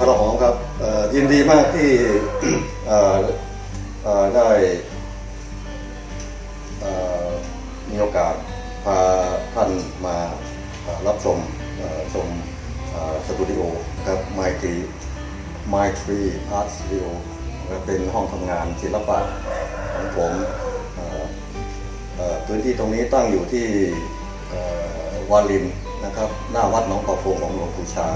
ผมไมตรีพระหอมครับยินดีมากที่ได้มีโอกาสพาท่านมารับชมชมสตูดิโอครับไมตรีไมตรีอาร์ตสตูดิโอเป็นห้องทำงานศิลปะของผมพื้นที่ตรงนี้ตั้งอยู่ที่วารินนะครับ หน้าวัดหนองประพงของหลวงปู่ชา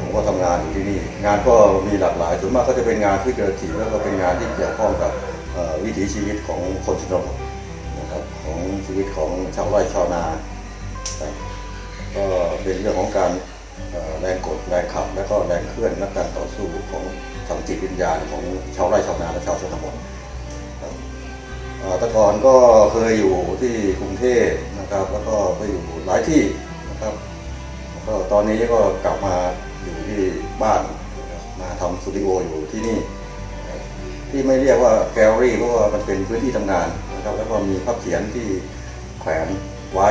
ผมก็ทำงานอยู่ที่นี่ งานก็มีหลากหลายส่วนมากก็จะเป็นงานที่เกิดถีแล้วก็เป็นงานที่เกี่ยวข้องกับวิถีชีวิตของคนชนบทนะครับของชีวิตของชาวไร่ชาวนาก็เป็นเรื่องของการแรงกดแรงขับ และก็แรงเคลื่อนและการต่อสู้ของทางจิตวิญญาณของชาวไร่ชาวนาและชาวชนบทต่ก่อนก็เคยอยู่ที่กรุงเทพนะครับ แล้วก็ไปอยู่หลายที่นะครับก็ตอนนี้ก็กลับมา อยู่ที่บ้านมาทำสตูดิโออยู่ที่นี่ ที่ไม่เรียกว่าแกลเลอรี่เพราะว่ามันเป็นพื้นที่ทำงานนะครับแล้วก็มีภาพเขียนที่แขวนไว้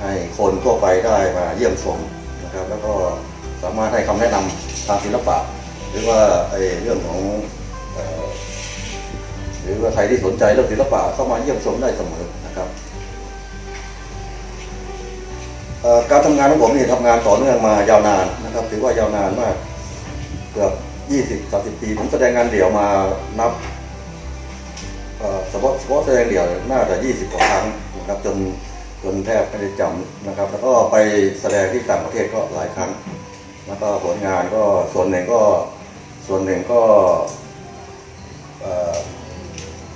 ให้คนทั่วไปได้มาเยี่ยมชมนะครับ แล้วก็สามารถให้คำแนะนำทางศิลปะ หรือว่าไอ้เรื่องของหรือว่าใครที่สนใจเรื่องศิลปะเข้ามาเยี่ยมชมได้เสมอ การทำงานของผมนี่ทำงานต่อเนื่องมายาวนานนะครับ ถือว่ายาวนานมากเกือบ 20 30 ปี ผมแสดงงานเดี่ยวมานับเฉพาะเฉพาะแสดงเดี่ยวน่าจะ 20 กว่าครั้งนะครับจนจนแทบไม่ได้จำนะครับ แล้วก็ไปแสดงที่ต่างประเทศก็หลายครั้ง แล้วก็ผลงานก็ส่วนหนึ่งก็ส่วนหนึ่งก็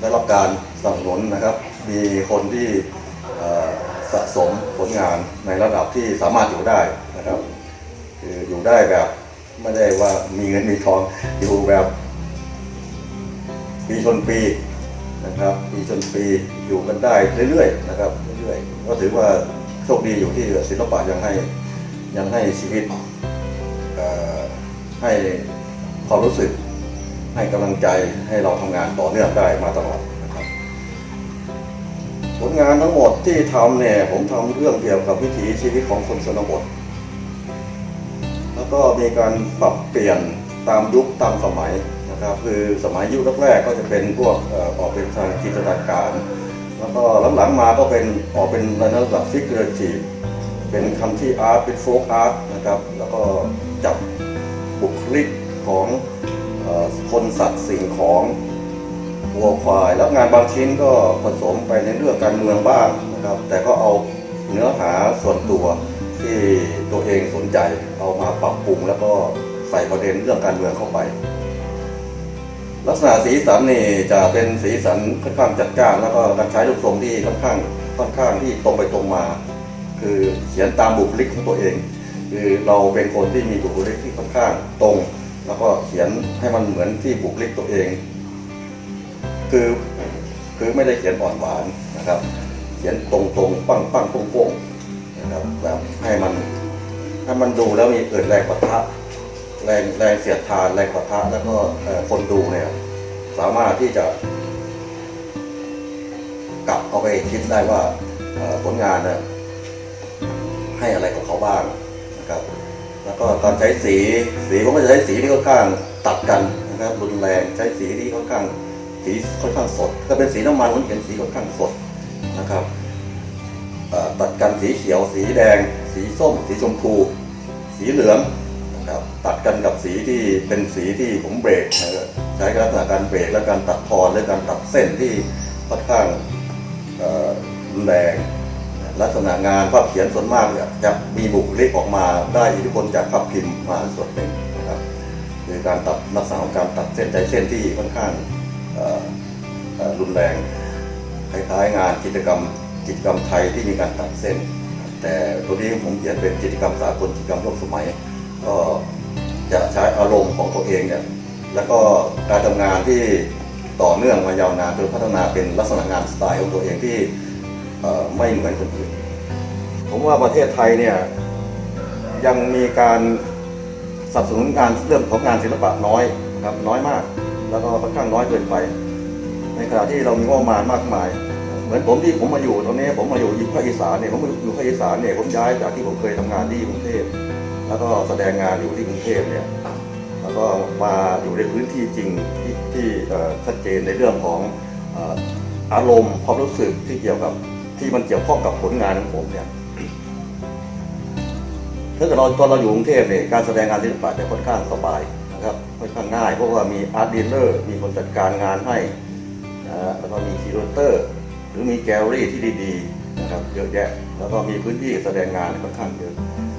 ได้รับการสนับสนุนนะครับ มีคนที่ สะสมผลงานในระดับที่สามารถอยู่ได้นะครับ คืออยู่ได้แบบไม่ได้ว่ามีเงินมีทองอยู่แบบปีชนปีนะครับปีชนปีอยู่กันได้เรื่อยๆนะครับเรื่อยๆก็ถือว่าโชคดีอยู่ที่ศิลปะยังให้ยังให้ชีวิตให้ความรู้สึกให้กำลังใจให้เราทำงานต่อเนื่องได้มาตลอด ลงานทั้งหมดที่ทำเนี่ยผมทำเรื่องเกี่ยวกับวิถีชีวิตของคนชนบท แล้วก็มีการปรับเปลี่ยนตามยุคตามสมัยนะครับคือสมัยยุคแรกๆก็จะเป็นพวกอออกเป็นทางจินตนาการ แล้วก็หลังๆมาก็เป็นออกเป็นระดับฟิกเกอร์ทีฟเป็นคำที่อาร์ตเป็นโฟกอาร์ตนะครับแล้วก็จับบุคลิกของอคนสัตว์สิ่งของ วัวควายแล้วงานบางชิ้นก็ผสมไปในเรื่องการเมืองบ้างนะครับ แต่ก็เอาเนื้อหาส่วนตัวที่ตัวเองสนใจเอามาปรับปรุง แล้วก็ใส่ประเด็นเรื่องการเมืองเข้าไป ลักษณะสีสันนี่จะเป็นสีสันค่อนข้างจัดจ้านแล้วก็การใช้รูปทรงที่ค่อนข้างค่อนข้างที่ตรงไปตรงมา คือเขียนตามบุคลิกของตัวเอง คือเราเป็นคนที่มีบุคลิกที่ค่อนข้างตรง แล้วก็เขียนให้มันเหมือนที่บุคลิกตัวเอง คือคือไม่ได้เขียนอ่อนหวานนะครับ เขียนตรงตรงปั้งปั้งโป้งโป้งนะครับแบบให้มันให้มันดูแล้วมีเกิดแรงปะทะแรงแรงเสียดทานแรงปะทะแล้วก็คนดูเนี่ยสามารถที่จะกลับเอาไปคิดได้ว่าผลงานเนี่ยให้อะไรกับเขาบ้างนะครับ แล้วก็ตอนใช้สีสีผมก็จะใช้สีที่ค่อนข้างตัดกันนะครับรุนแรงใช้สีที่ค่อนข้าง สีค่อนข้างสดถ้าเป็นสีน้ำมันมันเห็นสีค่อนข้างสดนะครับตัดกันสีเขียว สีแดง สีส้ม สีชมพู สีเหลืองนะครับตัดกันกับสีที่เป็นสีที่ผมเบรกนะคใช้ลักษณะการเบรกและการตัดทอนและการตัดเส้นที่ค่อนข้างรุนแรงลักษณะงานภาพเขียนส่วนมากเนี่ยจะมีบุคลิกออกมาได้อิทธิพลจากภาพพิมพ์มาส่วนหนึ่งนะครับคือการตัดลักษณะของการตัดเส้นใจเส้นที่ค่อนข้าง รุนแรงคล้ายๆงานกิจกรรมกิจกรรมไทยที่มีการตัดเส้น แต่ตัวนี้ผมเขียนเป็นกิจกรรมสากลกิจกรรมร่วมสมัย ก็จะใช้อารมณ์ของตัวเองเนี่ยแล้วก็การทำงานที่ต่อเนื่องมายาวนานจนพัฒนาเป็นลักษณะงานสไตล์ของตัวเองที่ไม่เหมือนคนอื่น ผมว่าประเทศไทยเนี่ยยังมีการสนับสนุนงานเรื่องของงานศิลปะน้อยครับน้อยมาก แล้วก็ค่อนข้างน้อยเกินไป ในขณะที่เรามีงบประมาณมากมาย เหมือนผมที่ผมมาอยู่ตรงนี้ผมมาอยู่ยู่ภาคอีสานเนี่ยผมมาอยู่ภาคอีสานเนี่ยผมย้ายจากที่ผมเคยทำงานที่กรุงเทพแล้วก็แสดงงานอยู่ที่กรุงเทพเนี่ยแล้วก็มาอยู่ในพื้นที่จริงที่ที่ชัดเจนในเรื่องของอารมณ์ความรู้สึกที่เกี่ยวกับที่มันเกี่ยวข้องกับผลงานของผมเนี่ยถ้าเกิดเราตอนเราอยู่กรุงเทพเนี่ยการแสดงงานศิลปะจะค่อนข้างสบาย นะครับค่อนข้างง่าย เพราะว่ามีอาร์ตดีลเลอร์มีคนจัดการงานให้นะแล้วก็มีคีโรเตอร์ หรือมีแกลเลอรี่ที่ดีๆนะครับเยอะแยะแล้วก็มีพื้นที่แสดงงานค่อนข้างเยอะ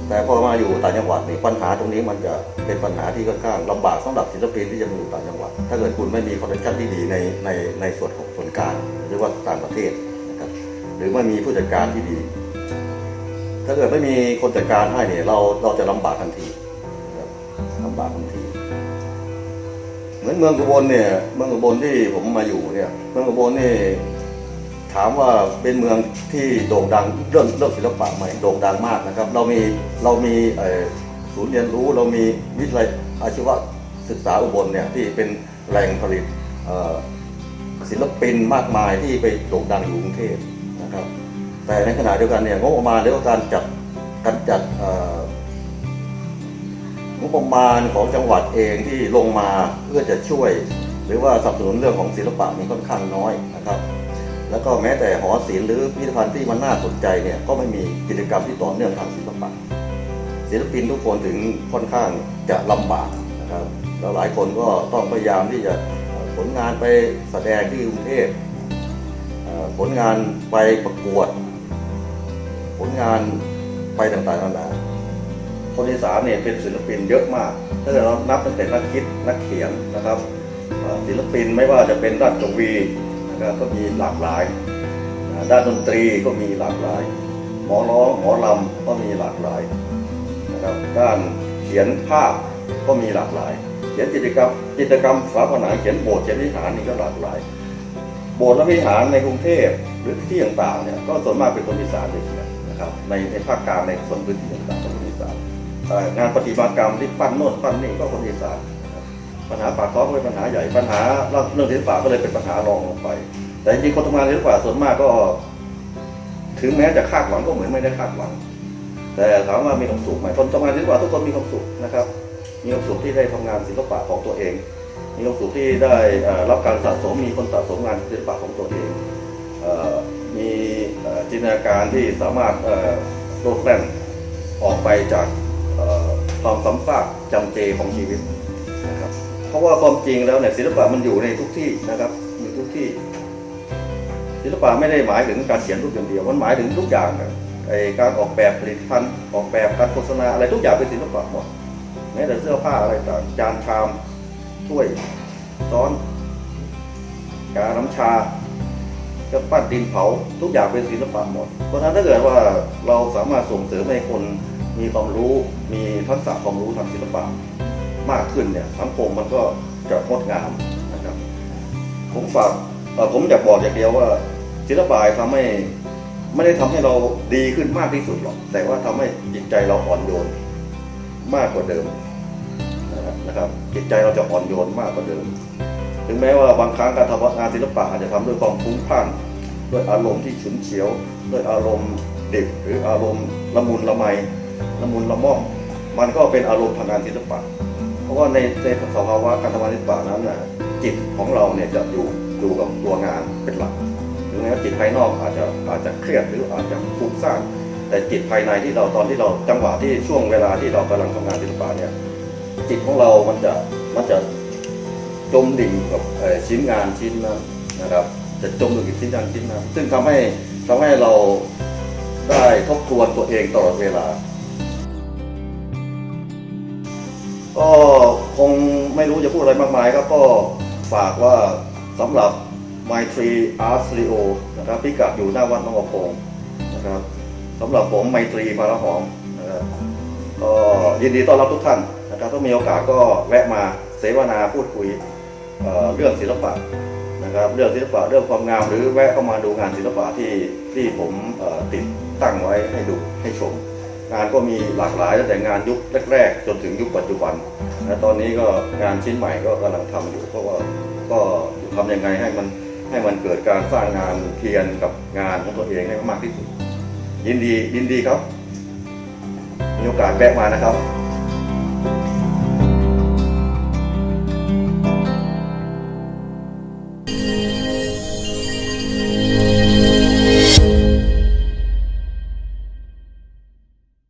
แต่พอมาอยู่ต่างจังหวัดนี่ปัญหาตรงนี้มันจะเป็นปัญหาที่ค่อนข้างลำบากสำหรับศิลปินที่จะมาอยู่ต่างจังหวัด ถ้าเกิดคุณไม่มีคอนเนคชั่นที่ดีในในในส่วนของส่วนกลางหรือว่าต่างประเทศนะครับหรือไม่มีผู้จัดการที่ดี ถ้าเกิดไม่มีคนจัดการให้เนี่ยเราเราจะลำบากทันทีนะครับลำบากทันที เหมือนเมืองกบลเนี่ย เมืองกบลที่ผมมาอยู่เนี่ย เมืองกบลนี่ถามว่าเป็นเมืองที่โด่งดังเรื่องเรื่องศิลปะไหม่โด่งดังมากนะครับ เรามีเรามีศูนย์เรียนรู้เรามีวิทยาลัยอาชีวศึกษาอุบลเนี่ยที่เป็นแหล่งผลิตศิลปินมากมายที่ไปโด่งดังอยู่กรุงเทพนะครับ แต่ในขณะเดียวกันเนี่ยงบประมาณหรือการจัดการจัด งบประมาณของจังหวัดเองที่ลงมาเพื่อจะช่วย หรือว่าสนับสนุนเรื่องของศิลปะมีค่อนข้างน้อยนะครับ แล้วก็แม้แต่หอศิลป์หรือพิพิธภัณฑ์ที่มันน่าสนใจเนี่ยก็ไม่มีกิจกรรมที่ต่อเนื่องทางศิลปะ ศิลปินทุกคนถึงค่อนข้างจะลำบากนะครับแล้วหลายคนก็ต้องพยายามที่จะผลงานไปแสดงที่กรุงเทพผลงานไปประกวด ผลงานไปต่างๆนานา คนอีสานเนี่ยเป็นศิลปินเยอะมาก ถ้าเกิดเรานับตั้งแต่นักคิดนักเขียนนะครับศิลปินไม่ว่าจะเป็นด้านกวีนะครับก็มีหลากหลาย ด้านดนตรีก็มีหลากหลาย หมอร้องหมอลำก็มีหลากหลายนะครับด้านเขียนภาพก็มีหลากหลาย เขียนจิตกรรมจิตกรรมฝาผนังเขียนโบสถ์เขียนวิหารนี่ก็หลากหลาย โบสถ์และวิหารในกรุงเทพหรือที่ต่างๆเนี่ยก็ส่วนมากเป็นคนอีสานเลยนะครับในในภาคกลางในส่วนพื้นที่ต่างๆ งานประติมากรรมที่ปั้นโน่นปั้นนี่ก็คนอีสานนะครับปัญหาปากท้องก็เป็นปัญหาใหญ่ปัญหาเรื่องศิลปะก็เลยเป็นปัญหารองลงไป แต่จริงคนทำงานศิลปะส่วนมากก็ ถึงแม้จะคาดหวังก็เหมือนไม่ได้คาดหวัง แต่ถามว่ามีความสุขไหมคนทำงานศิลปะทุกคนมีความสุขนะครับ มีความสุขที่ได้ทำงานศิลปะของตัวเอง มีความสุขที่ได้รับการสะสมมีคนสะสมงานศิลปะของตัวเองมีจินตนาการที่สามารถโลดแล่นออกไปจาก ความซ้ำซากจำเจของชีวิตนะครับเพราะว่าความจริงแล้วเนี่ยศิลปะมันอยู่ในทุกที่นะครับอยู่ทุกที่ ศิลปะไม่ได้หมายถึงการเขียนรูปอย่างเดียว มันหมายถึงทุกอย่างไอการออกแบบผลิตภัณฑ์ออกแบบการโฆษณาอะไรทุกอย่างเป็นศิลปะหมดแม้แต่เสื้อผ้าอะไรต่างจานชามถ้วยซ้อนกาน้ำชาเครื่องปั้นดินเผาทุกอย่างเป็นศิลปะหมด เพราะฉะนั้นถ้าเกิดว่าเราสามารถส่งเสริมให้คน มีความรู้มีทักษะความรู้ทางศิลปะมากขึ้นเนี่ยสังคมมันก็จะงดงามนะครับผมฝากผมอยากบอกอย่างเดียวว่าศิลปะทำให้ไม่ได้ทำให้เราดีขึ้นมากที่สุดหรอก แต่ว่าทำให้จิตใจเราอ่อนโยนมากกว่าเดิมนะครับจิตใจเราจะอ่อนโยนมากกว่าเดิม ถึงแม้ว่าบางครั้งการทำงานศิลปะอาจจะทำด้วยความฟุ้งซ่านด้วยอารมณ์ที่ฉุนเฉียว ด้วยอารมณ์เดิบหรืออารมณ์ละมุนละไม ละมุนละม่อมมันก็เป็นอารมณ์ทางงานศิลปะ เพราะว่าในในสภาวะการทำงานศิลปะนั้นน่ะจิตของเราเนี่ยจะอยู่อยู่กับตัวงานเป็นหลักถึงแม้จิตภายนอกอาจจะอาจจะเครียดหรืออาจจะฟุ้งซ่านแต่จิตภายในที่เราตอนที่เราจังหวะที่ช่วงเวลาที่เรากำลังทำงานศิลปะเนี่ยจิตของเรามันจะมันจะจมดิ่งกับชิ้นงานชิ้นนั้นนะครับ จะจมอยู่กับชิ้นงานชิ้นนั้นซึ่งทำให้ทำให้เราได้ทบทวนตัวเองตลอดเวลา ก็คงไม่รู้จะพูดอะไรมากมายครับก็ฝากว่าสำหรับ My Tree Art Studio นะครับพิกัดอยู่หน้าวัดหนองประพงนะครับสำหรับผมไมตรีพาระหอมนะครับก็ยินดีต้อนรับทุกท่านนะครับถ้ามีโอกาสก็แวะมาเสวนาพูดคุยเอ่อเรื่องศิลปะนะครับเรื่องศิลปะเรื่องความงามหรือแวะเข้ามาดูงานศิลปะที่ที่ผมเอ่อติดตั้งไว้ให้ดูให้ชม งานก็มีหลากหลายตั้งแต่งานยุคแรกๆจนถึงยุคปัจจุบันและตอนนี้ก็งานชิ้นใหม่ก็กำลังทำอยู่เพราะว่าก็ทำยังไงให้มันให้มันเกิดการสร้างงานเพียรกับงานของตัวเองให้มากที่สุดยินดียินดีครับมีโอกาสแวะมานะครับ